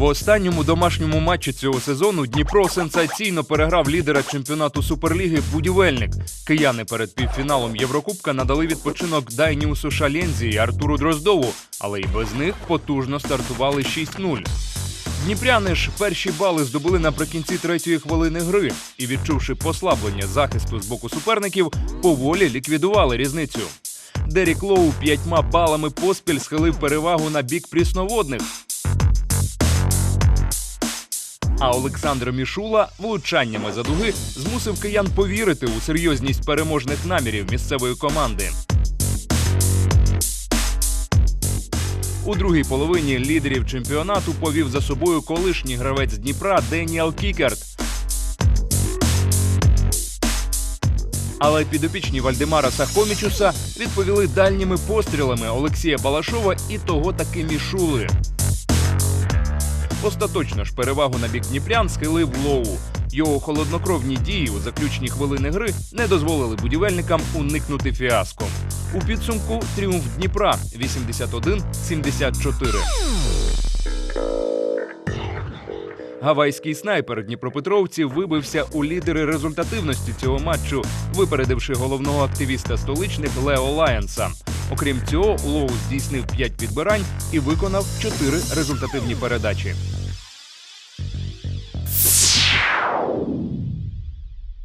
В останньому домашньому матчі цього сезону Дніпро сенсаційно переграв лідера чемпіонату Суперліги Будівельник. Кияни перед півфіналом Єврокубка надали відпочинок Дайніусу Шалензі і Артуру Дроздову, але й без них потужно стартували 6-0. Дніпряни ж перші бали здобули наприкінці третьої хвилини гри і, відчувши послаблення захисту з боку суперників, поволі ліквідували різницю. Дерік Лоу п'ятьма балами поспіль схилив перевагу на бік прісноводних. А Олександр Мішула влучаннями за дуги змусив киян повірити у серйозність переможних намірів місцевої команди. У другій половині лідерів чемпіонату повів за собою колишній гравець Дніпра Деніел Кікерт. Але підопічні Вальдемара Сахомічуса відповіли дальніми пострілами Олексія Балашова і того таки Мішули. Остаточно ж перевагу на бік Дніпрян схилив Лоу. Його холоднокровні дії у заключні хвилини гри не дозволили будівельникам уникнути фіаско. У підсумку тріумф Дніпра 81-74. Гавайський снайпер Дніпропетровців вибився у лідери результативності цього матчу, випередивши головного активіста столичних Лео Лайенса. Окрім цього, Лоу здійснив 5 підбирань і виконав 4 результативні передачі.